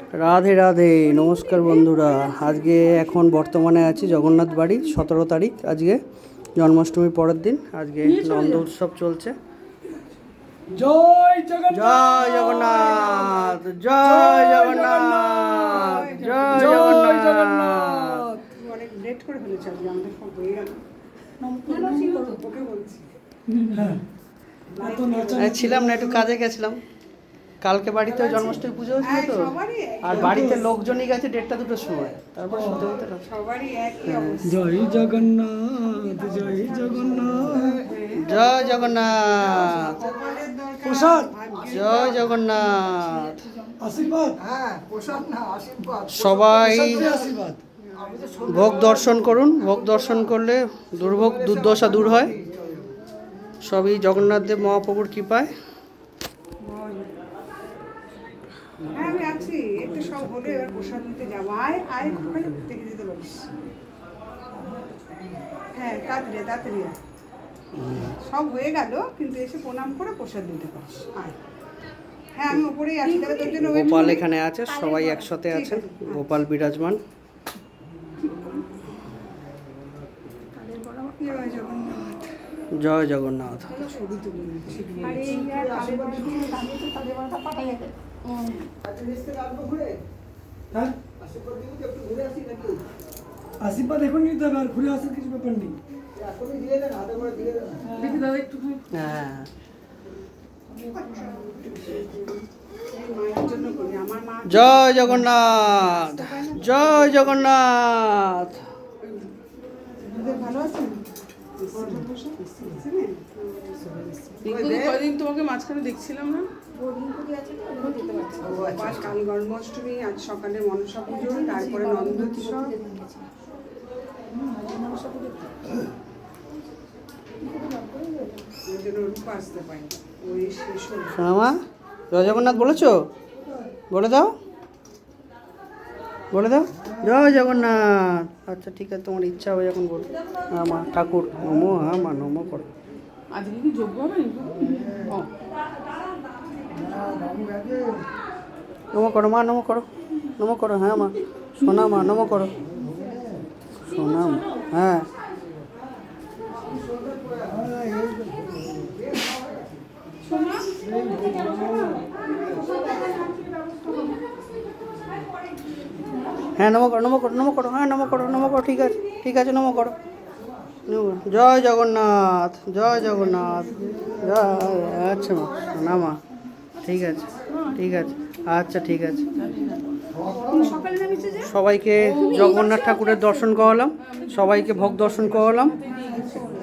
রাধে রাধে নমস্কার বন্ধুরা। আজকে এখন বর্তমানে আছি জগন্নাথ বাড়ি সতেরো তারিখ আজকে জন্মাষ্টমীর পরের দিন। আজকে নন্দ উৎসব চলছে। জয় জগন্নাথ! জয় জগন্নাথ! জয় জগন্নাথ! লেট করে ফেলেছে আজকে আমাদের সব হয়ে গেল। ছিলাম না একটু কাজে গেছিলাম। কালকে বাড়িতে জন্মাষ্টমী পুজো হচ্ছিল তো? আর বাড়িতে লোকজনই গেছে দেড়টা দুটোর সময়। তারপর শুতে হতে সবারই জয় জগন্নাথ জয় জগন্নাথ। জয় জগন্নাথ। প্রসাদ। জয় জগন্নাথ। আশীর্বাদ। সবাই আশীর্বাদ। ভোগ দর্শন করুন। ভোগ দর্শন করলে দুর্ভোগ দুর্দশা দূর হয়। সবই জগন্নাথ দেব মহাপ্রভুর কৃপায়। হ্যাঁ আমি আছি। একটু সব হলে এবার প্রসাদ নিতে যাব। আয় আয় ওখানে দেখে দিতে পারিস হ্যাঁ তাড়াতাড়ি তাড়াতাড়ি সব হয়ে গেল কিন্তু এসে প্রণাম করে প্রসাদ দিতে পারিস। আয়। হ্যাঁ আমি ওপরেই আছি তবে তোর জন্য গোপাল এখানে আছে সবাই একসাথে আছেন গোপাল বিরাজমান। জয় জগন্নাথ। জয় জগন্নাথ। ছবি তুলে হ্যাঁ আশীর্বাদ এখন নিতে হবে আর ঘুরে আসার কিছু ব্যাপার নেই। হ্যাঁ মায়ের জন্য করি জয় জগন্নাথ জয় জগন্নাথ। ভালো আছেন? কদিন তোমাকে মাঝখানে দেখছিলাম না। আজ কাল জন্মাষ্টমী আজ সকালে মনসা পুজো তারপরে নন্দোৎসব। জগন্নাথ বলেছ? বলে দাও। বলে দাও? জয় জগন্নাথ। আচ্ছা ঠিক আছে তোমার ইচ্ছা হবে যখন বলো। হ্যাঁ মা ঠাকুর নমো হ্যাঁ মা নমো করো। আজকে কি যোগ্য হবে নমো করো মা নমো করো। নমো করো হ্যাঁ মা। সোনা মা নমো করো। সোনা হ্যাঁ। হ্যাঁ নমো করো নমো করো নমো করো হ্যাঁ নমো করো নমো করো, ঠিক আছে ঠিক আছে, নমো করো। জয় জগন্নাথ জয় জগন্নাথ, জয় আচ্ছা মা, ঠিক আছে ঠিক আছে আচ্ছা ঠিক আছে। সবাইকে জগন্নাথ ঠাকুরের দর্শন করালাম, সবাইকে ভোগ দর্শন করালাম।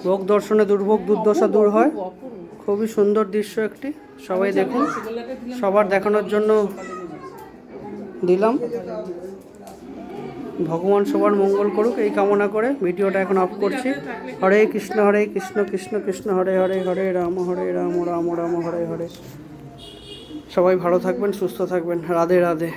ভোগ দর্শনে দুর্ভোগ দুর্দশা দূর হয়। খুবই সুন্দর দৃশ্য একটি, সবাই দেখুন, সবার দেখানোর জন্য দিলাম। ভগবান সবার মঙ্গল করুক, এই কামনা করে ভিডিওটা এখন অফ করছি। হরে কৃষ্ণ হরে কৃষ্ণ কৃষ্ণ কৃষ্ণ, হরে হরে হরে, রাম হরে, রাম রাম রাম, হরে হরে। সবাই ভালো থাকবেন, সুস্থ থাকবেন। রাধে রাধে।